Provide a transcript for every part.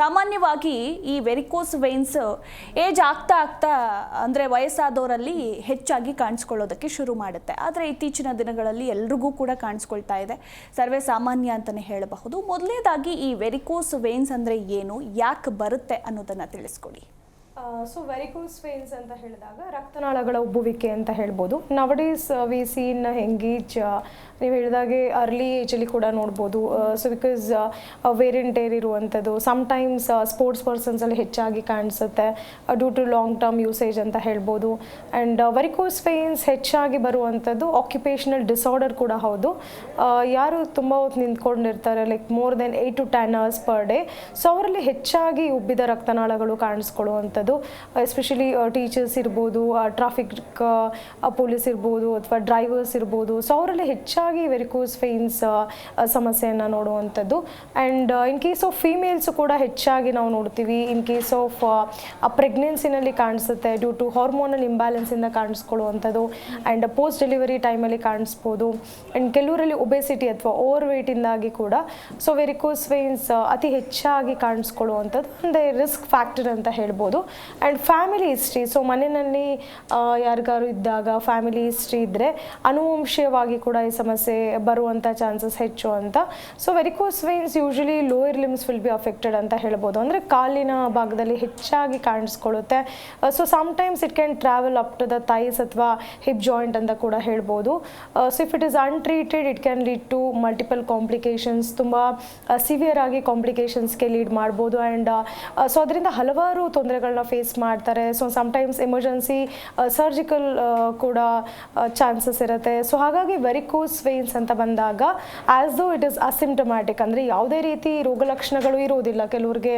ಸಾಮಾನ್ಯವಾಗಿ ಈ varicose wines age ಆಗ್ತಾ ಆಗ್ತಾ, ಅಂದರೆ ವಯಸ್ಸಾದವರಲ್ಲಿ ಹೆಚ್ಚಾಗಿ ಕಾಣಿಸ್ಕೊಳ್ಳೋದಕ್ಕೆ ಶುರು ಮಾಡುತ್ತೆ. ಆದರೆ ಇತ್ತೀಚಿನ ದಿನಗಳಲ್ಲಿ ಎಲ್ರಿಗೂ ಕೂಡ ಕಾಣಿಸ್ಕೊಳ್ತಾ ಇದೆ. ಸರ್ವೇ ಸಾಮಾನ್ಯ ಅಂತಲೇ ಹೇಳಬಹುದು. ಮೊದಲನೇದಾಗಿ ಈ ವೆರಿಕೋಸ್ ವೈನ್ಸ್ ಅಂದರೆ ಏನು, ಯಾಕೆ ಬರುತ್ತೆ ಅನ್ನೋದನ್ನು ತಿಳಿಸ್ಕೊಡಿ. ಸೊ ವೆರಿಕೋಸ್ ವೇನ್ಸ್ ಅಂತ ಹೇಳಿದಾಗ ರಕ್ತನಾಳಗಳ ಉಬ್ಬುವಿಕೆ ಅಂತ ಹೇಳ್ಬೋದು. ನವಡೇಸ್ ವಿ ಸೀನ್ ಹೆಂಗೀಜ್ ನೀವು ಹೇಳಿದಾಗೆ ಅರ್ಲಿ ಏಜಲ್ಲಿ ಕೂಡ ನೋಡ್ಬೋದು. ಸೊ ಬಿಕಾಸ್ ವೇರಿಯಂಟ್ ಏರ್ ಇರುವಂಥದ್ದು ಸಮ್ಟೈಮ್ಸ್ ಸ್ಪೋರ್ಟ್ಸ್ ಪರ್ಸನ್ಸಲ್ಲಿ ಹೆಚ್ಚಾಗಿ ಕಾಣಿಸುತ್ತೆ. Due to long term usage ಅಂತ ಹೇಳ್ಬೋದು. ಆ್ಯಂಡ್ ವೆರಿಕೋಸ್ ವೇನ್ಸ್ ಹೆಚ್ಚಾಗಿ ಬರುವಂಥದ್ದು ಆಕ್ಯುಪೇಷನಲ್ ಡಿಸಾರ್ಡರ್ ಕೂಡ ಹೌದು. ಯಾರು ತುಂಬ ಹೊತ್ತು ನಿಂತ್ಕೊಂಡಿರ್ತಾರೆ like more than eight to ten hours per day so ಅವರಲ್ಲಿ ಹೆಚ್ಚಾಗಿ ಉಬ್ಬಿದ ರಕ್ತನಾಳಗಳು ಕಾಣಿಸ್ಕೊಳ್ಳುವಂಥದ್ದು. ಎಸ್ಪೆಷಲಿ ಟೀಚರ್ಸ್ ಇರ್ಬೋದು ಟ್ರಾಫಿಕ್ ಪೊಲೀಸ್ ಇರ್ಬೋದು ಅಥವಾ ಡ್ರೈವರ್ಸ್ ಇರ್ಬೋದು. ಸೊ ಅವರಲ್ಲಿ ಹೆಚ್ಚಾಗಿ ವೆರಿಕೋಸ್ ಫೇನ್ಸ್ ಸಮಸ್ಯೆಯನ್ನು ನೋಡುವಂಥದ್ದು. And in case of females ಕೂಡ ಹೆಚ್ಚಾಗಿ ನಾವು ನೋಡ್ತೀವಿ. ಇನ್ ಕೇಸ್ ಆಫ್ ಪ್ರೆಗ್ನೆನ್ಸಿನಲ್ಲಿ ಕಾಣಿಸುತ್ತೆ ಡ್ಯೂ ಟು ಹಾರ್ಮೋನಲ್ ಇಂಬ್ಯಾಲೆನ್ಸಿಂದ ಕಾಣಿಸ್ಕೊಳ್ಳುವಂಥದ್ದು. ಆ್ಯಂಡ್ ಪೋಸ್ಟ್ ಡೆಲಿವರಿ ಟೈಮಲ್ಲಿ ಕಾಣಿಸ್ಬೋದು. ಆ್ಯಂಡ್ ಕೆಲವರಲ್ಲಿ ಒಬೆಸಿಟಿ ಅಥವಾ ಓವರ್ ವೆಯ್ಟಿಂದಾಗಿ ಕೂಡ ಸೊ ವೆರಿಕೋಸ್ ವೇನ್ಸ್ ಅತಿ ಹೆಚ್ಚಾಗಿ ಕಾಣಿಸ್ಕೊಳ್ಳುವಂಥದ್ದು. ಒಂದೇ ರಿಸ್ಕ್ ಫ್ಯಾಕ್ಟರ್ ಅಂತ ಹೇಳ್ಬೋದು. ಆ್ಯಂಡ್ ಫ್ಯಾಮಿಲಿ ಹಿಸ್ಟ್ರಿ ಸೊ ಮನೆಯಲ್ಲಿ ಯಾರಿಗಾರು ಇದ್ದಾಗ ಫ್ಯಾಮಿಲಿ ಹಿಸ್ಟ್ರಿ ಇದ್ದರೆ ಅನುವಂಶೀಯವಾಗಿ ಕೂಡ ಈ ಸಮಸ್ಯೆ ಬರುವಂಥ ಚಾನ್ಸಸ್ ಹೆಚ್ಚು ಅಂತ. So varicose veins usually lower limbs will be affected ಅಂತ ಹೇಳ್ಬೋದು. ಅಂದರೆ ಕಾಲಿನ ಭಾಗದಲ್ಲಿ ಹೆಚ್ಚಾಗಿ ಕಾಣಿಸ್ಕೊಳ್ಳುತ್ತೆ. So sometimes it can travel up to the thighs ಅಥವಾ ಹಿಪ್ ಜಾಯಿಂಟ್ ಅಂತ ಕೂಡ ಹೇಳ್ಬೋದು. So if it is untreated it can lead to multiple complications ತುಂಬ ಸಿವಿಯರ್ ಆಗಿ ಕಾಂಪ್ಲಿಕೇಶನ್ಸ್ಗೆ ಲೀಡ್ ಮಾಡ್ಬೋದು. ಆ್ಯಂಡ್ ಸೊ ಅದರಿಂದ ಹಲವಾರು ತೊಂದರೆಗಳನ್ನ ಫೇಸ್ ಮಾಡ್ತಾರೆ. ಸೊ ಸಮ್ಟೈಮ್ಸ್ ಎಮರ್ಜೆನ್ಸಿ ಸರ್ಜಿಕಲ್ ಕೂಡ ಚಾನ್ಸಸ್ ಇರುತ್ತೆ. ಸೊ ಹಾಗಾಗಿ ವೆರಿಕೋಸ್ ವೇನ್ಸ್ ಅಂತ ಬಂದಾಗ ಆ್ಯಸ್ ದೋ ಇಟ್ ಇಸ್ ಅಸಿಮ್ಟಮ್ಯಾಟಿಕ್ ಅಂದರೆ ಯಾವುದೇ ರೀತಿ ರೋಗ ಲಕ್ಷಣಗಳು ಇರೋದಿಲ್ಲ. ಕೆಲವ್ರಿಗೆ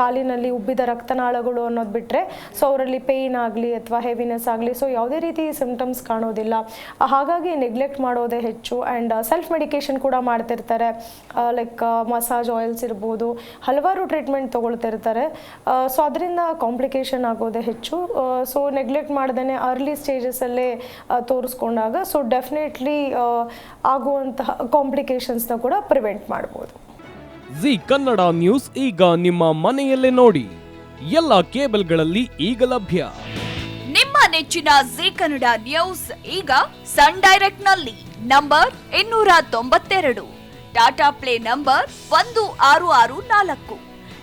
ಕಾಲಿನಲ್ಲಿ ಉಬ್ಬಿದ ರಕ್ತನಾಳಗಳು ಅನ್ನೋದು ಬಿಟ್ಟರೆ ಸೊ ಅವರಲ್ಲಿ ಪೇಯ್ನ್ ಆಗಲಿ ಅಥವಾ ಹೆವಿನೆಸ್ ಆಗಲಿ ಸೊ ಯಾವುದೇ ರೀತಿ ಸಿಮ್ಟಮ್ಸ್ ಕಾಣೋದಿಲ್ಲ. ಹಾಗಾಗಿ ನೆಗ್ಲೆಕ್ಟ್ ಮಾಡೋದೇ ಹೆಚ್ಚು. ಆ್ಯಂಡ್ ಸೆಲ್ಫ್ ಮೆಡಿಕೇಶನ್ ಕೂಡ ಮಾಡ್ತಿರ್ತಾರೆ. ಲೈಕ್ ಮಸಾಜ್ ಆಯಿಲ್ಸ್ ಇರ್ಬೋದು, ಹಲವಾರು ಟ್ರೀಟ್ಮೆಂಟ್ ತೊಗೊಳ್ತಿರ್ತಾರೆ. ಸೊ ಅದರಿಂದ ಕಾಂಪ್ಲಿಕೇಶನ್ ಆಗೋದೇ ಹೆಚ್ಚು. ಸೊ ನೆಗ್ಲೆಕ್ಟ್ ಮಾಡ್ದೇ ಅರ್ಲಿ ಸ್ಟೇಜಸಲ್ಲೇ ತೋರಿಸ್ಕೊಂಡಾಗ ಸೊ ಡೆಫಿನೆಟ್ಲಿ ಆಗುವಂತಹ ಕಾಂಪ್ಲಿಕೇಶನ್ಸ್ನ ಕೂಡ ಪ್ರಿವೆಂಟ್ ಮಾಡ್ಬೋದು. ಜಿ ಕನ್ನಡ ನ್ಯೂಸ್ ಈಗ ನಿಮ್ಮ ಮನೆಯಲ್ಲೇ ನೋಡಿ. ಎಲ್ಲ ಕೇಬಲ್ಗಳಲ್ಲಿ ಈಗ ಲಭ್ಯ. ನಿಮ್ಮ ನೆಚ್ಚಿನ ಜಿ ಕನ್ನಡ ನ್ಯೂಸ್ ಈಗ ಸನ್ ಡೈರೆಕ್ಟ್ನಲ್ಲಿ ನಂಬರ್ ಇನ್ನೂರ ತೊಂಬತ್ತೆರಡು. ಟಾಟಾ ಪ್ಲೇ ನಂಬರ್ ಒಂದು ಆರು ಆರು ನಾಲ್ಕು.